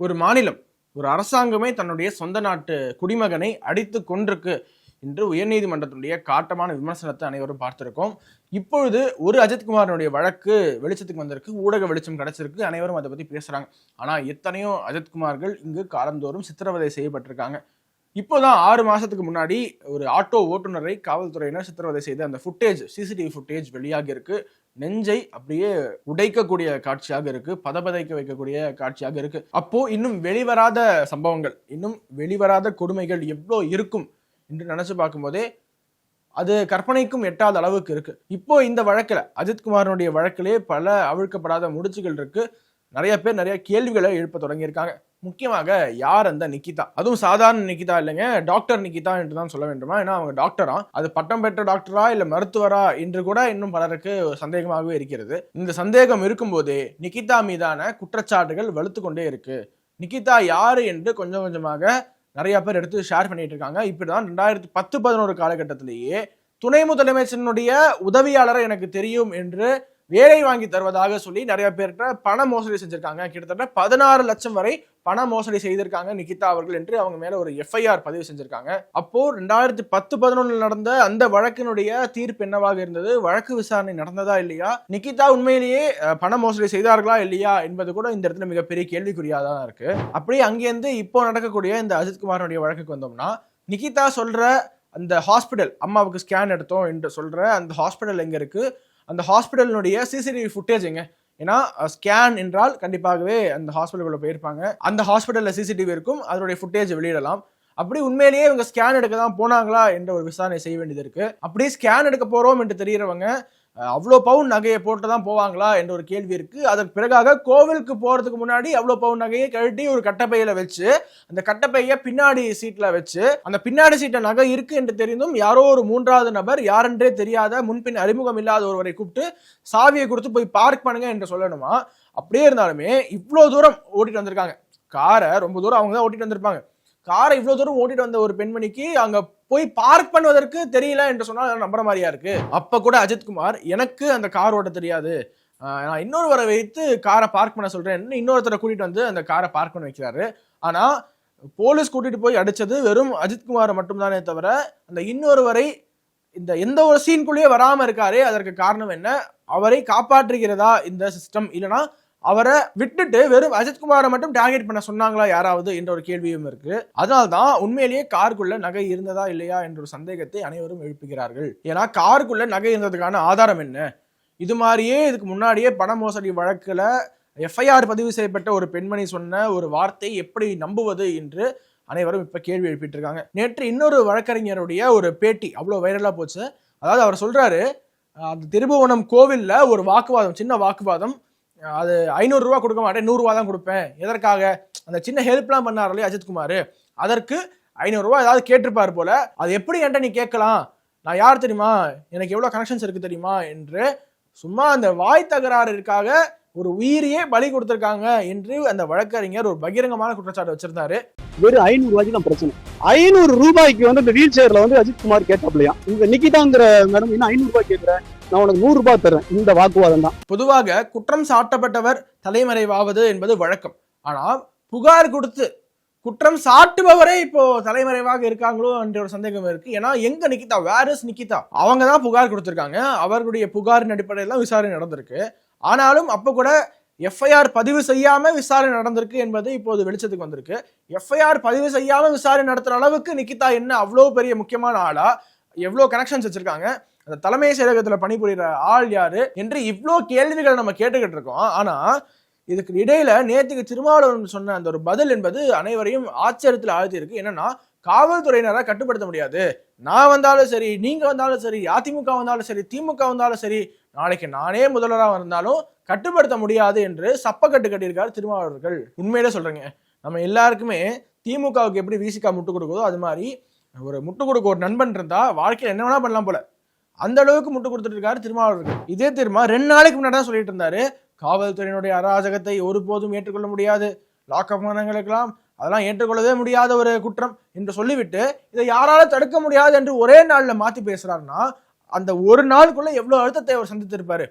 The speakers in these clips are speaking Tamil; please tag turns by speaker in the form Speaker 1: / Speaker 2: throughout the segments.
Speaker 1: ஒரு மாநிலம் ஒரு அரசாங்கமே தன்னுடைய சொந்த நாட்டு குடிமகனை அடித்து கொண்டிருக்கு என்று உயர்நீதிமன்றத்தினுடைய காட்டமான விமர்சனத்தை அனைவரும் பார்த்திருக்கோம். இப்பொழுது ஒரு அஜித்குமாரனுடைய வழக்கு வெளிச்சத்துக்கு வந்திருக்கு ஊடக வெளிச்சம் கிடைச்சிருக்கு அனைவரும் அதை பற்றி பேசுகிறாங்க ஆனால் எத்தனையோ அஜித்குமார்கள் இங்கு காலந்தோறும் சித்திரவதை செய்யப்பட்டிருக்காங்க. இப்போதான் ஆறு மாசத்துக்கு முன்னாடி ஒரு ஆட்டோ ஓட்டுநரை காவல்துறையினர் சித்திரவதை செய்த அந்த ஃபுட்டேஜ் சிசிடிவி ஃபுட்டேஜ் வெளியாகி இருக்கு. நெஞ்சை அப்படியே உடைக்கக்கூடிய காட்சியாக இருக்கு. பதபதைக்க வைக்கக்கூடிய காட்சியாக இருக்கு. அப்போ இன்னும் வெளிவராத சம்பவங்கள் இன்னும் வெளிவராத கொடுமைகள் எவ்வளோ இருக்கும் என்று நினைச்சு பார்க்கும்போதே அது கற்பனைக்கும் எட்டாத அளவுக்கு இருக்கு. இப்போ இந்த வழக்கில் அஜித்குமாரனுடைய வழக்கிலே பல அவிழ்க்கப்படாத முடிச்சுகள் இருக்கு. நிறைய பேர் நிறைய கேள்விகளை எழுப்ப தொடங்கியிருக்காங்க. முக்கியமாக யார் அந்த நிக்கிதா? அதுவும் சாதாரண நிக்கிதா இல்லைங்க டாக்டர் நிக்கிதா என்று தான் சொல்ல வேண்டுமா? ஏன்னா அவங்க டாக்டரா அது பட்டம் பெற்ற டாக்டரா இல்ல மருத்துவரா என்று கூட இன்னும் பலருக்கு சந்தேகமாகவே இருக்கிறது. இந்த சந்தேகம் இருக்கும்போதே நிக்கிதா மீதான குற்றச்சாட்டுகள் வலுத்து கொண்டே இருக்கு. நிக்கிதா யாரு என்று கொஞ்சம் கொஞ்சமாக நிறைய பேர் எடுத்து ஷேர் பண்ணிட்டு இருக்காங்க. இப்படிதான் ரெண்டாயிரத்தி பத்து பதினோரு காலகட்டத்திலேயே துணை முதலமைச்சரனுடைய உதவியாளரை எனக்கு தெரியும் என்று வேலை வாங்கி தருவதாக சொல்லி நிறைய பேர்கிட்ட பண மோசடி செஞ்சிருக்காங்க. கிட்டத்தட்ட பதினாறு லட்சம் வரை பண மோசடி செய்திருக்காங்க நிகிதா அவர்கள் என்று அவங்க மேல ஒரு எஃப்ஐஆர் பதிவு செஞ்சிருக்காங்க. அப்போ ரெண்டாயிரத்தி பத்து பதினொன்னு நடந்த அந்த வழக்கினுடைய தீர்ப்பு என்னவாக இருந்தது? வழக்கு விசாரணை நடந்ததா இல்லையா? நிகிதா உண்மையிலேயே பண மோசடி செய்தார்களா இல்லையா என்பது கூட இந்த இடத்துல மிகப்பெரிய கேள்விக்குறியா தான் இருக்கு. அப்படியே அங்கேருந்து இப்போ நடக்கக்கூடிய இந்த அஜித்குமாரனுடைய வழக்குக்கு வந்தோம்னா நிகிதா சொல்ற அந்த ஹாஸ்பிட்டல் அம்மாவுக்கு ஸ்கேன் எடுத்தோம் என்று சொல்ற அந்த ஹாஸ்பிட்டல் எங்க இருக்கு? அந்த ஹாஸ்பிட்டலினுடைய சிசிடிவி ஃபுட்டேஜ் எங்க ஏன்னா ஸ்கேன் என்றால் கண்டிப்பாகவே அந்த ஹாஸ்பிட்டலுக்குள்ள போயிருப்பாங்க. அந்த ஹாஸ்பிட்டலில் சிசிடிவி இருக்கும் அதனுடைய ஃபுட்டேஜ் வெளியிடலாம். அப்படி உண்மையிலேயே இவங்க ஸ்கேன் எடுக்க தான் போனாங்களா என்ற ஒரு விசாரணை செய்ய வேண்டியது இருக்கு. அப்படியே ஸ்கேன் எடுக்க போறோம் என்று தெரியறவங்க அவ்வளோ பவுன் நகையை போட்டு தான் போவாங்களா என்ற ஒரு கேள்வி இருக்குது அதற்கு பிறகாக கோவிலுக்கு போகிறதுக்கு முன்னாடி அவ்வளோ பவுன் நகையை கழட்டி ஒரு கட்டப்பையில் வச்சு அந்த கட்டப்பையை பின்னாடி சீட்டில் வச்சு அந்த பின்னாடி சீட்டில் நகை இருக்குது என்று தெரிந்தும் யாரோ ஒரு மூன்றாவது நபர் யாரென்றே தெரியாத முன்பின் அறிமுகம் இல்லாத ஒருவரை கூப்பிட்டு சாவியை கொடுத்து போய் பார்க் பண்ணுங்க என்று சொல்லணுமா? அப்படியே இருந்தாலுமே இவ்வளோ தூரம் ஓட்டிட்டு வந்திருக்காங்க. காரை ரொம்ப தூரம் அவங்க தான் ஓட்டிட்டு வந்திருப்பாங்க. காரை இவ்வளோ தூரம் ஓட்டிட்டு வந்த ஒரு பெண்மணிக்கு அங்கே போய் பார்க் பண்ணுவதற்கு தெரியல என்று சொன்னால் நம்புற மாதிரியா இருக்கு. அப்ப கூட அஜித்குமார் எனக்கு அந்த கார் ஓட்ட தெரியாது. நான் இன்னொருவரை வைத்து காரை பார்க் பண்ண சொல்றேன். இன்னொருத்தரை கூட்டிட்டு வந்து அந்த காரை பார்க் பண்ண வைக்கிறாரு. ஆனா போலீஸ் கூட்டிட்டு போய் அடிச்சது வெறும் அஜித்குமாரை மட்டும்தானே தவிர அந்த இன்னொருவரை இந்த எந்த ஒரு சீன்குள்ளேயே வராம இருக்காரு அதற்கு காரணம் என்ன? அவரை காப்பாற்றுகிறதா இந்த சிஸ்டம் இல்லைன்னா அவரை விட்டுட்டு வெறும் அஜித்குமாரை மட்டும் டார்கெட் பண்ண சொன்னாங்களா யாராவது என்ற ஒரு கேள்வியும் இருக்கு. அதனால்தான் உண்மையிலேயே காருக்குள்ள நகை இருந்ததா இல்லையா என்ற ஒரு சந்தேகத்தை அனைவரும் எழுப்புகிறார்கள். ஏன்னா காருக்குள்ள நகை இருந்ததுக்கான ஆதாரம் என்ன? இது மாதிரியே இதுக்கு முன்னாடியே பண மோசடி வழக்குல எஃப்ஐஆர் பதிவு செய்யப்பட்ட ஒரு பெண்மணி சொன்ன ஒரு வார்த்தை எப்படி நம்புவது என்று அனைவரும் இப்ப கேள்வி எழுப்பிட்டு இருக்காங்க நேற்று இன்னொரு வழக்கறிஞருடைய ஒரு பேட்டி அவ்வளோ வைரலா போச்சு. அதாவது அவர் சொல்றாரு அந்த திருபுவனம் கோவில்ல ஒரு வாக்குவாதம் சின்ன வாக்குவாதம் அது ஐநூறுரூவா கொடுக்க மாட்டேன் நூறுரூவா தான் கொடுப்பேன். எதற்காக? அந்த சின்ன ஹெல்ப்லாம் பண்ணார் இல்லையா அஜித்குமார்? அதற்கு ஐநூறுரூவா ஏதாவது கேட்டிருப்பார் போல. அது எப்படி என்கிட்ட நீ கேட்கலாம்? நான் யார் தெரியுமா? எனக்கு எவ்வளோ கனெக்ஷன்ஸ் இருக்குது தெரியுமா? என்று சும்மா அந்த வாய் தகராறுக்காக ஒரு உயிரையே பலி கொடுத்திருக்காங்க என்று அந்த வழக்கறிஞர் ஒரு பகிரங்கமான குற்றச்சாட்டு வச்சிருந்தாரு.
Speaker 2: வெறும் ஐநூறு ரூபாய்க்கு தான் பிரச்சனை. ஐநூறு ரூபாய்க்கு வந்து இந்த வீல் சேர்ல வந்து அஜித்குமார் கேட்டாப்லையா? இந்த நிக்கிதாங்கிற மேடம் இன்னும் ஐநூறு ரூபாய் கேட்கிறேன் நான் உனக்கு நூறு ரூபாய் தரேன் இந்த வாக்குவாதம் தான்.
Speaker 1: பொதுவாக குற்றம் சாட்டப்பட்டவர் தலைமறைவாவது என்பது வழக்கம். ஆனால் புகார் கொடுத்து குற்றம் சாட்டுபவரே இப்போ தலைமறைவாக இருக்காங்களோ என்ற ஒரு சந்தேகம் இருக்கு. ஏன்னா எங்க நிக்கிதா? Where is Nikita? அவங்க தான் புகார் கொடுத்திருக்காங்க. அவர்களுடைய புகாரின் அடிப்படையில் தான் விசாரணை நடந்திருக்கு. ஆனாலும் அப்போ கூட எஃப்ஐஆர் பதிவு செய்யாமல் விசாரணை நடந்திருக்கு என்பது இப்போது வெளிச்சத்துக்கு வந்திருக்கு. எஃப்ஐஆர் பதிவு செய்யாமல் விசாரணை நடத்துகிற அளவுக்கு நிக்கிதா என்ன அவ்வளோ பெரிய முக்கியமான ஆளா? எவ்வளோ கனெக்ஷன்ஸ் வச்சிருக்காங்க? அந்த தலைமை செயலகத்தில் பணிபுரிகிற ஆள் யாரு? என்று இவ்வளோ கேள்விகள் நம்ம கேட்டுக்கிட்டு இருக்கோம். ஆனால் இதுக்கு இடையில நேற்றுக்கு திருமாவளவன் சொன்ன அந்த ஒரு பதில் என்பது அனைவரையும் ஆச்சரியத்தில் ஆழ்த்தியிருக்கு. என்னன்னா காவல்துறையினரை கட்டுப்படுத்த முடியாது. நான் வந்தாலும் சரி நீங்க வந்தாலும் சரி அதிமுக வந்தாலும் சரி திமுக வந்தாலும் சரி நாளைக்கு நானே முதல்வராக இருந்தாலும் கட்டுப்படுத்த முடியாது என்று சப்பக்கட்டு கட்டியிருக்காரு திருமாவளவர்கள். உண்மையிலே சொல்றேங்க. நம்ம எல்லாருக்குமே திமுகவுக்கு எப்படி விசிகா முட்டு கொடுக்குதோ அது மாதிரி ஒரு முட்டு கொடுக்க ஒரு நண்பன் இருந்தா வாழ்க்கையில் என்ன வேணா பண்ணலாம் போல. அந்த அளவுக்கு முட்டு கொடுத்துட்டு இருக்காரு திருமாவளவர்கள். இதே திருமா ரெண்டு நாளைக்கு முன்னாடி தான் சொல்லிட்டு இருந்தாரு. காவல்துறையினுடைய அராஜகத்தை ஒருபோதும் ஏற்றுக்கொள்ள முடியாது. லாக்அப் அதெல்லாம் ஏற்றுக்கொள்ளவே முடியாத ஒரு குற்றம் என்று சொல்லிவிட்டு இதை யாரால தடுக்க முடியாது என்று ஒரே நாளில் மாத்தி பேசுறாருன்னா அந்த ஒரு நாளுக்குள்ள எவ்வளோ அழுத்தத்தை அவர் சந்தித்திருப்பாரு?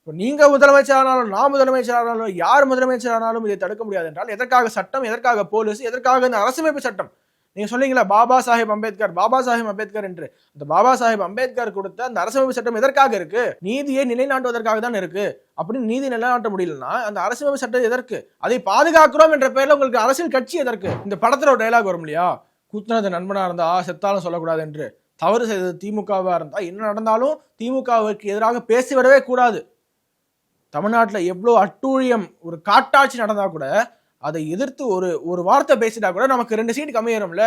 Speaker 1: இப்போ நீங்கள் முதலமைச்சரானாலும் நான் முதலமைச்சரானாலும் யார் முதலமைச்சரானாலும் இதை தடுக்க முடியாது என்றால் எதற்காக சட்டம் எதற்காக போலீஸ் எதற்காக இந்த அரசமைப்பு சட்டம்? நீங்கள் சொன்னீங்களா பாபா சாஹிப் அம்பேத்கர் பாபா சாஹிப் அம்பேத்கர் என்று. அந்த பாபா சாஹிப் அம்பேத்கர் கொடுத்த அந்த அரசமைப்பு சட்டம் எதற்காக இருக்கு? நீதியை நிலைநாட்டுவதற்காக தான் இருக்கு? அப்படின்னு நீதி நிலைநாட்ட முடியலன்னா அந்த அரசமைப்பு சட்டம் எதற்கு? அதை பாதுகாக்கிறோம் என்ற பெயரில் உங்களுக்கு அரசியல் கட்சி எதற்கு? இந்த படத்தில் ஒரு டைலாக் வரும் இல்லையா? கூத்துனது நண்பனாக இருந்தா செத்தாலும் சொல்லக்கூடாது என்று. தவறு செய்தது திமுகவாக இருந்தால் என்ன நடந்தாலும் திமுகவுக்கு எதிராக பேசிவிடவே கூடாது. தமிழ்நாட்டில் எவ்வளோ அட்டூழியம் ஒரு காட்டாட்சி நடந்தால் கூட அதை எதிர்த்து ஒரு ஒரு வார்த்தை பேசிட்டா கூட நமக்கு ரெண்டு சீட்டு கம்மியாயிரும்ல?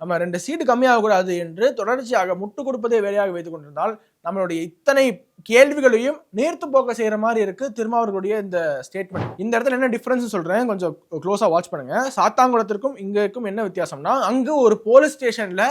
Speaker 1: நம்ம ரெண்டு சீட்டு கம்மியாகக்கூடாது என்று தொடர்ச்சியாக முட்டு கொடுப்பதே வேலையாக வைத்துக் கொண்டிருந்தால் நம்மளுடைய இத்தனை கேள்விகளையும் நீர்த்து போக்க செய்கிற மாதிரி இருக்கு திருமாவர்களுடைய இந்த ஸ்டேட்மெண்ட் இந்த இடத்துல என்ன டிஃப்ரென்ஸ் சொல்றேன். கொஞ்சம் க்ளோஸாக வாட்ச் பண்ணுங்க. சாத்தாங்குளத்திற்கும் இங்கேக்கும் என்ன வித்தியாசம்னா அங்கு ஒரு போலீஸ் ஸ்டேஷன்ல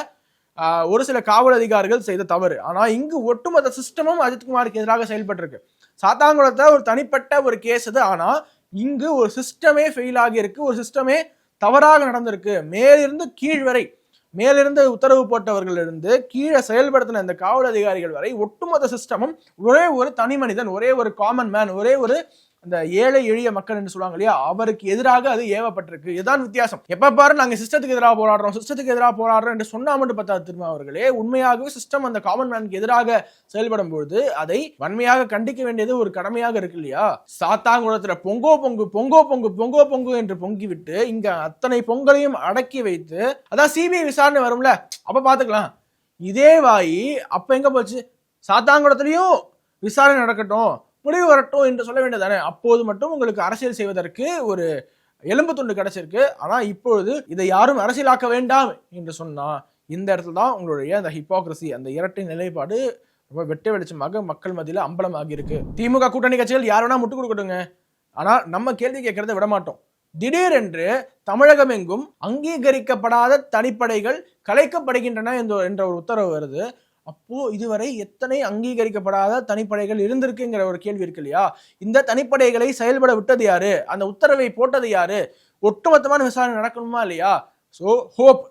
Speaker 1: ஒரு சில காவல் அதிகாரிகள் செய்த தவறு. ஆனால் இங்கு ஒட்டுமொத்த சிஸ்டமும் அஜித்குமாருக்கு எதிராக செயல்பட்டிருக்கு. சாத்தாங்குளத்தை ஒரு தனிப்பட்ட ஒரு கேஸ் இது. ஆனால் இங்கு ஒரு சிஸ்டமே ஃபெயில் ஆகியிருக்கு. ஒரு சிஸ்டமே தவறாக நடந்திருக்கு. மேலிருந்து கீழ் வரை மேலிருந்து உத்தரவு போட்டவர்களிருந்து கீழே செயல்படுத்தின இந்த காவல் அதிகாரிகள் வரை ஒட்டுமொத்த சிஸ்டமும் ஒரே ஒரு தனி மனிதன் ஒரே ஒரு காமன் மேன் ஒரே ஒரு அந்த ஏழை எளிய மக்கள் என்று சொல்லுவாங்க இல்லையா அவருக்கு எதிராக அது ஏவப்பட்டிருக்கு. இதுதான் வித்தியாசம். எப்ப பாரு நாங்க சிஸ்டத்துக்கு எதிராக போராடுறோம் சிஸ்டத்துக்கு எதிராக போராடுறோம் என்று சொன்னா மட்டும் பார்த்தா திரும்ப அவர்களே. உண்மையாகவே சிஸ்டம் அந்த காமன் மேனுக்கு எதிராக செயல்படும் பொழுது அதை வன்மையாக கண்டிக்க வேண்டியது ஒரு கடமையாக இருக்கு இல்லையா? சாத்தாங்குளத்துல பொங்கோ பொங்கு பொங்கோ பொங்கு பொங்கோ பொங்கு என்று பொங்கிவிட்டு இங்க அத்தனை பொங்கலையும் அடக்கி வைத்து அதான் சிபிஐ விசாரணை வரும்ல அப்ப பாத்துக்கலாம். இதே வாயி அப்ப எங்க போச்சு? சாத்தாங்குளத்திலையும் விசாரணை நடக்கட்டும். முடிவு வரட்டும் என்று சொல்ல வேண்டியதானே அப்போது மட்டும் உங்களுக்கு அரசியல் செய்வதற்கு ஒரு எலும்பு துண்டு கிடைச்சிருக்கு. ஆனால் இப்பொழுது இதை யாரும் அரசியலாக்க வேண்டாம் என்று சொன்னால் இந்த இடத்துல தான் உங்களுடைய அந்த ஹிப்போக்ரசி அந்த இரட்டை நிலைப்பாடு ரொம்ப வெட்ட வெளிச்சமாக மக்கள் மத்தியில் அம்பலமாகி இருக்கு. திமுக கூட்டணி கட்சிகள் யார் வேணா முட்டு கொடுக்கட்டுங்க. ஆனால் நம்ம கேள்வி கேட்கறத விட மாட்டோம். திடீரென்று தமிழகம் எங்கும் அங்கீகரிக்கப்படாத தனிப்படைகள் கலைக்கப்படுகின்றன என்ற ஒரு உத்தரவு வருது. அப்போ இதுவரை எத்தனை அங்கீகரிக்கப்படாத தனிப்படைகள் இருந்திருக்குங்கிற ஒரு கேள்வி இருக்கு இல்லையா? இந்த தனிப்படைகளை செயல்பட விட்டது யாரு? அந்த உத்தரவை போட்டது யாரு? ஒட்டுமொத்தமான விசாரணை நடக்கணுமா இல்லையா? ஸோ ஹோப்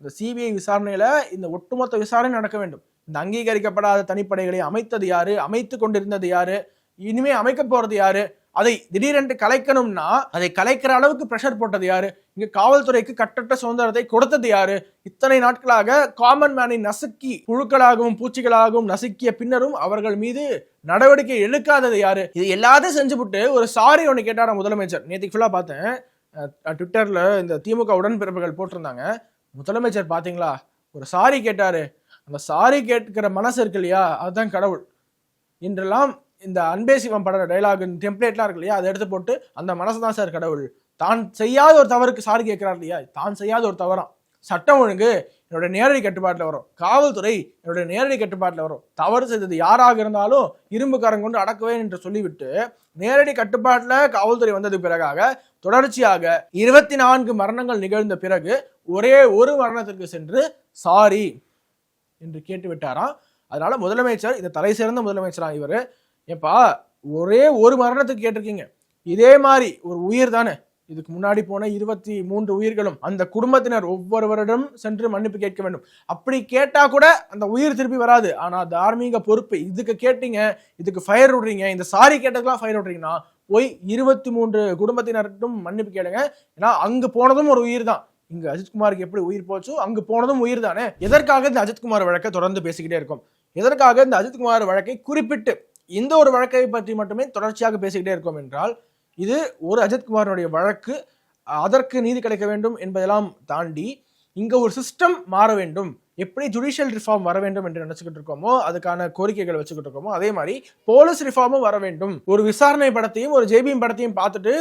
Speaker 1: இந்த சிபிஐ விசாரணையில இந்த ஒட்டுமொத்த விசாரணை நடக்க வேண்டும். இந்த அங்கீகரிக்கப்படாத தனிப்படைகளை அமைத்தது யாரு? அமைத்து கொண்டிருந்தது யாரு? இனிமே அமைக்க போறது யாரு? அதை திடீரென்று கலைக்கணும்னா அதை கலைக்கிற அளவுக்கு ப்ரெஷர் போட்டது யாரு? இங்க காவல்துறைக்கு கட்டற்ற சுதந்திரத்தை கொடுத்தது யாரு? இத்தனை நாட்களாக காமன் மேனை நசுக்கி புழுக்களாகவும் பூச்சிகளாகவும் நசுக்கிய பின்னரும் அவர்கள் மீது நடவடிக்கை எடுக்காதது யாரு? இது எல்லாத்தையும் செஞ்சுவிட்டு ஒரு சாரி ஒன்று கேட்டாரா முதலமைச்சர். நேற்றுக்கு ஃபுல்லாக பார்த்தேன். ட்விட்டரில் இந்த திமுக உடன்பிறப்புகள் போட்டிருந்தாங்க. முதலமைச்சர் பார்த்தீங்களா? ஒரு சாரி கேட்டாரு. அந்த சாரி கேட்கிற மனசு இருக்கு இல்லையா? அதுதான் கடவுள். இன்றெல்லாம் இந்த அன்பே சிவம் பட டைலாக் டெம்ப்ளேட்லாம் இருக்கு இல்லையா? அதை எடுத்து போட்டு அந்த மனசு தான் சார் கடவுள். தான் செய்யாத ஒரு தவறுக்கு சாரி கேட்கிறார் இல்லையா? தான் செய்யாத ஒரு தவறாம் சட்டம் ஒழுங்கு என்னோட நேரடி கட்டுப்பாட்டில் வரும். காவல்துறை என்னோட நேரடி கட்டுப்பாட்டில் வரும். தவறு செய்தது யாராக இருந்தாலும் இரும்புக்காரன் கொண்டு அடக்குவேன் என்று சொல்லிவிட்டு நேரடி கட்டுப்பாட்டில் காவல்துறை வந்ததுக்கு பிறகாக தொடர்ச்சியாக இருபத்தி நான்கு மரணங்கள் நிகழ்ந்த பிறகு ஒரே ஒரு மரணத்திற்கு சென்று சாரி என்று கேட்டு விட்டாராம் அதனால முதலமைச்சர் இந்த தலை சிறந்த முதலமைச்சராக இவர் ஏப்பா ஒரே ஒரு மரணத்துக்கு கேட்டிருக்கீங்க. இதே மாதிரி ஒரு உயிர் தானே. இதுக்கு முன்னாடி போன இருபத்தி மூன்று உயிர்களும் அந்த குடும்பத்தினர் ஒவ்வொருவரிடம் சென்று மன்னிப்பு கேட்க வேண்டும். அப்படி கேட்டா கூட அந்த உயிர் திருப்பி வராது. ஆனா தார்மீக பொறுப்பு இதுக்கு கேட்டீங்க இதுக்கு ஃபயர் விடுறீங்க இந்த சாரி கேட்டதுக்கெல்லாம் ஃபயர் விடுறீங்கன்னா போய் இருபத்தி மூன்று குடும்பத்தினர்கிட்டும் மன்னிப்பு கேளுங்க. ஏன்னா அங்கு போனதும் ஒரு உயிர் தான். இங்க அஜித்குமாருக்கு எப்படி உயிர் போச்சோ? அங்கு போனதும் உயிர் தானே. எதற்காக இந்த அஜித்குமார் வழக்கை தொடர்ந்து பேசிக்கிட்டே இருக்கும்? எதற்காக இந்த அஜித்குமார் வழக்கை குறிப்பிட்டு இந்த ஒரு வழக்கை பற்றி மட்டுமே தொடர்ச்சியாக பேசிக்கிட்டே இருக்கோம் என்றால் இது ஒரு அஜித்குமாரனுடைய வழக்கு. அதற்கு நீதி கிடைக்க வேண்டும் என்பதெல்லாம் தாண்டி இங்கே ஒரு சிஸ்டம் மாற வேண்டும். எப்படி ஜுடிஷியல் ரிஃபார்ம் வர வேண்டும் என்று நினச்சிக்கிட்டு இருக்கோமோ அதுக்கான கோரிக்கைகள் வச்சுக்கிட்டு இருக்கோமோ அதே மாதிரி போலீஸ் ரிஃபார்மும் வர வேண்டும். ஒரு விசாரணை படத்தையும் ஒரு ஜேபிஎம் படத்தையும் பார்த்துட்டு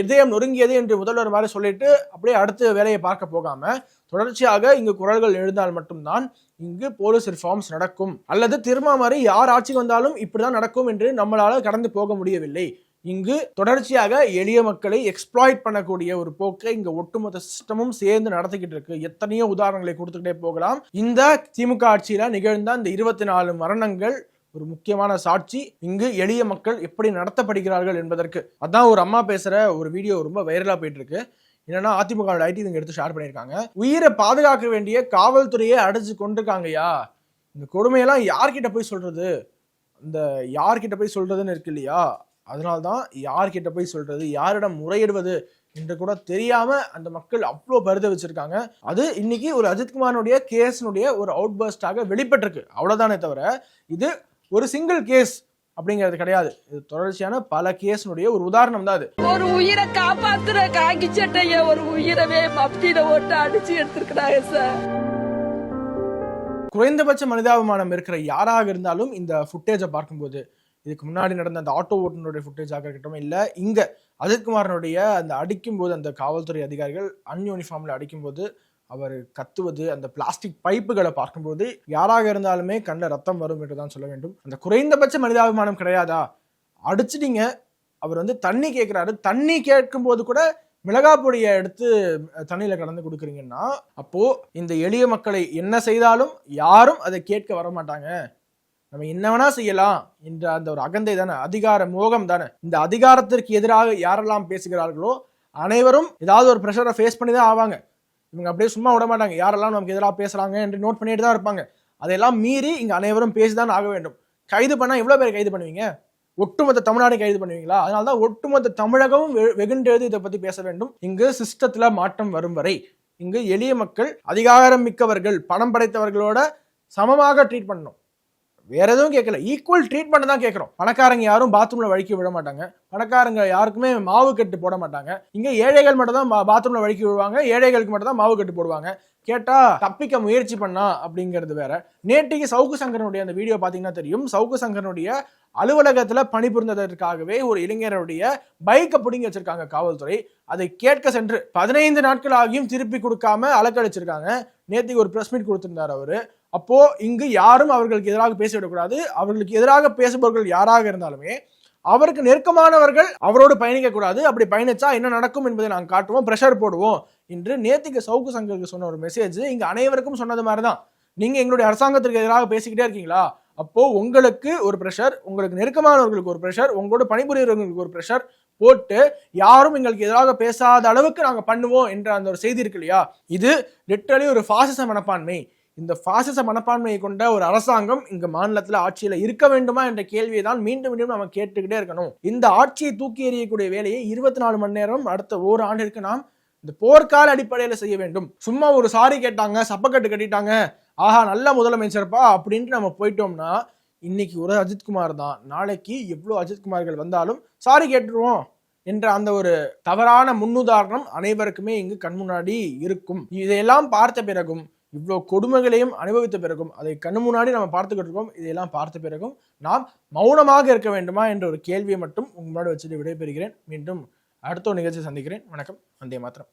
Speaker 1: இதயம் நொறுங்கியது என்று முதல்வர் மாதிரி சொல்லிட்டு அப்படியே அடுத்த வேலையை பார்க்க போகாம தொடர்ச்சியாக இங்கு குரல்கள் எழுந்தால் மட்டும்தான் இங்கு போலீஸ் ரிஃபார்ம்ஸ் நடக்கும். அல்லது திருமா மாதிரி யார் ஆட்சிக்கு வந்தாலும் இப்படிதான் நடக்கும் என்று நம்மளால கடந்து போக முடியவில்லை. இங்கு தொடர்ச்சியாக எளிய மக்களை எக்ஸ்ப்ளாய்ட் பண்ணக்கூடிய ஒரு போக்கை இங்க ஒட்டுமொத்த சிஸ்டமும் சேர்ந்து நடத்திக்கிட்டு இருக்கு. எத்தனையோ உதாரணங்களை கொடுத்துக்கிட்டே போகலாம். இந்த திமுக ஆட்சியில நிகழ்ந்த இந்த இருபத்தி நாலு மரணங்கள் ஒரு முக்கியமான சாட்சி. இங்கு எளிய மக்கள் எப்படி நடத்தப்படுகிறார்கள் என்பதற்கு அதான் ஒரு அம்மா பேசுற ஒரு வீடியோ ரொம்ப வைரலா போயிட்டு இருக்கு என்னன்னா அதிமுக ஐடி இங்க எடுத்து ஷேர் பண்ணியிருக்காங்க. உயிரை பாதுகாக்க வேண்டிய காவல்துறையை அடைச்சு கொண்டிருக்காங்கய்யா. இந்த கொடுமையெல்லாம் யார்கிட்ட போய் சொல்றது? இந்த யார்கிட்ட போய் சொல்றதுன்னு இருக்கு இல்லையா? அதனால்தான் யார்கிட்ட போய் சொல்றது? யாரிடம் முறையிடுவது? என்று கூட தெரியாம அந்த மக்கள் அவ்வளோ பருத வச்சிருக்காங்க. அது இன்னைக்கு ஒரு அஜித்குமாரனுடைய கேஸினுடைய ஒரு அவுட் பர்ஸ்டாக வெளிப்பட்டிருக்கு. அவ்வளோதானே தவிர இது ஒரு சிங்கிள் கேஸ் அப்படிங்கிறது கிடையாது. இது தொடர்ச்சியான பல கேஸினுடைய ஒரு உதாரணம் தான் அது.
Speaker 3: ஒரு உயிரை காப்பாத்துற காக்கி சட்டைய ஒரு உயிரவே மப்தியில ஓட்டு அடிச்சு எடுத்திருக்கிறாங்க சார்.
Speaker 1: குறைந்தபட்ச மனிதாபிமானம் இருக்கிற யாராக இருந்தாலும் இந்த ஃபுட்டேஜை பார்க்கும்போது இதுக்கு முன்னாடி நடந்த அந்த ஆட்டோ ஓட்டுநருடைய ஃபுட்டேஜாக இருக்கட்டும்? இல்லை இங்க அஜித்குமாரனுடைய அந்த அடிக்கும்போது அந்த காவல்துறை அதிகாரிகள் அன்யூனிஃபார்ம்ல அடிக்கும்போது அவர் கத்துவது அந்த பிளாஸ்டிக் பைப்புகளை பார்க்கும்போது யாராக இருந்தாலுமே கண்ணில் ரத்தம் வரும் என்று தான் சொல்ல வேண்டும். அந்த குறைந்தபட்ச மனிதாபிமானம் கிடையாதா? அடிச்சிட்டீங்க. அவர் வந்து தண்ணி கேட்குறாரு. தண்ணி கேட்கும்போது கூட மிளகா பொடியை எடுத்து தண்ணியில் கலந்து கொடுக்குறீங்கன்னா அப்போ இந்த எளிய மக்களை என்ன செய்தாலும் யாரும் அதை கேட்க வர மாட்டாங்க நம்ம என்ன வேணா செய்யலாம் என்ற அந்த ஒரு அகந்தை தானே அதிகார மோகம் தானே. இந்த அதிகாரத்திற்கு எதிராக யாரெல்லாம் பேசுகிறார்களோ அனைவரும் ஏதாவது ஒரு ப்ரெஷரை ஃபேஸ் பண்ணி தான் ஆவாங்க. இவங்க அப்படியே சும்மா விட மாட்டாங்க. யாரெல்லாம் நமக்கு எதிராக பேசுகிறாங்க என்று நோட் பண்ணிட்டு தான் இருப்பாங்க. அதையெல்லாம் மீறி இங்கே அனைவரும் பேசிதான் ஆக வேண்டும். கைது பண்ணால் எவ்வளோ பேர் கைது பண்ணுவீங்க? ஒட்டுமொத்த தமிழ்நாடு கைது பண்ணுவீங்களா? அதனால தான் ஒட்டுமொத்த தமிழகமும் வெகுண்டெழுது இதை பற்றி பேச வேண்டும். இங்கு சிஸ்டத்தில் மாற்றம் வரும் வரை. இங்கு எளிய மக்கள் அதிகாரம் மிக்கவர்கள் பணம் படைத்தவர்களோட சமமாக ட்ரீட் பண்ணணும். வேற எதுவும் கேட்கல. ஈக்குவல் ட்ரீட்மெண்ட் தான் கேட்குறோம். பணக்காரங்க யாரும் பாத்ரூம்ல வழுக்கி விட மாட்டாங்க. பணக்காரங்க யாருக்குமே மாவு கட்டு போட மாட்டாங்க. இங்க ஏழைகள் மட்டும் தான் பாத்ரூம்ல வழுக்கி விடுவாங்க. ஏழைகளுக்கு மட்டும் தான் மாவு கட்டு போடுவாங்க. கேட்டா தப்பிக்க முயற்சி பண்ணா அப்படிங்கிறது வேற. நேற்றுக்கு சவுக்கு சங்கரனுடைய அந்த வீடியோ பாத்தீங்கன்னா தெரியும். சவுக்கு சங்கரனுடைய அலுவலகத்துல பணிபுரிந்ததற்காகவே ஒரு இளைஞருடைய பைக்கை பிடுங்கி வச்சிருக்காங்க காவல்துறை. அதை கேட்க சென்று பதினைந்து நாட்கள் ஆகியும் திருப்பி கொடுக்காம அலக்கழிச்சிருக்காங்க. நேற்றுக்கு ஒரு பிரஸ் மீட் கொடுத்திருந்தார் அவரு. அப்போ இங்கு யாரும் அவர்களுக்கு எதிராக பேசிவிடக்கூடாது. அவர்களுக்கு எதிராக பேசுபவர்கள் யாராக இருந்தாலுமே அவருக்கு நெருக்கமானவர்கள் அவரோடு பயணிக்கக்கூடாது. அப்படி பயணிச்சா என்ன நடக்கும் என்பதை நாங்கள் காட்டுவோம் ப்ரெஷர் போடுவோம் என்று நேத்திக்கு சவுக்கு சங்கருக்கு சொன்ன ஒரு மெசேஜ் இங்கே அனைவருக்கும் சொன்னது மாதிரி தான் நீங்கள் எங்களுடைய அரசாங்கத்திற்கு எதிராக பேசிக்கிட்டே இருக்கீங்களா? அப்போ உங்களுக்கு ஒரு ப்ரெஷர் உங்களுக்கு நெருக்கமானவர்களுக்கு ஒரு ப்ரெஷர் உங்களோட பணிபுரியவர்களுக்கு ஒரு ப்ரெஷர் போட்டு யாரும் எங்களுக்கு எதிராக பேசாத அளவுக்கு நாங்கள் பண்ணுவோம் என்ற அந்த ஒரு செய்தி இருக்கு இல்லையா? இது லிட்ரலி ஒரு பாசிச மனப்பான்மை. இந்த பாசிச மனப்பான்மையை கொண்ட ஒரு அரசாங்கம் இங்க மாநிலத்தில் ஆட்சியில் இருக்க வேண்டுமா என்ற கேள்வியை தான் மீண்டும் மீண்டும் நம்ம கேட்டுக்கிட்டே இருக்கணும். இந்த ஆட்சியை தூக்கி எறியக்கூடிய வேலையை இருபத்தி நாலு மணி நேரம் அடுத்த ஒரு ஆண்டிற்கு நாம் இந்த போர்க்கால அடிப்படையில் செய்ய வேண்டும். சும்மா ஒரு சாரி கேட்டாங்க சப்பக்கட்டு கட்டிட்டாங்க ஆஹா நல்ல முதலமைச்சர்ப்பா அப்படின்ட்டு நம்ம போயிட்டோம்னா இன்னைக்கு ஒரு அஜித்குமார் தான். நாளைக்கு எவ்வளோ அஜித்குமார்கள் வந்தாலும் சாரி கேட்டுருவோம் என்ற அந்த ஒரு தவறான முன்னுதாரணம் அனைவருக்குமே இங்கு கண் முன்னாடி இருக்கும். இதையெல்லாம் பார்த்த பிறகும் இவ்வளோ கொடுமைகளையும் அனுபவித்த பிறகும் அதை கண்ணு முன்னாடி நம்ம பார்த்துக்கிட்டு இருக்கோம் இதையெல்லாம் பார்த்த பிறகும் நாம் மௌனமாக இருக்க வேண்டுமா என்ற ஒரு கேள்வியை மட்டும் உங்களோட வச்சுட்டு விடைபெறுகிறேன். மீண்டும் அடுத்த ஒரு நிகழ்ச்சி சந்திக்கிறேன். வணக்கம். வந்தே மாத்திரம்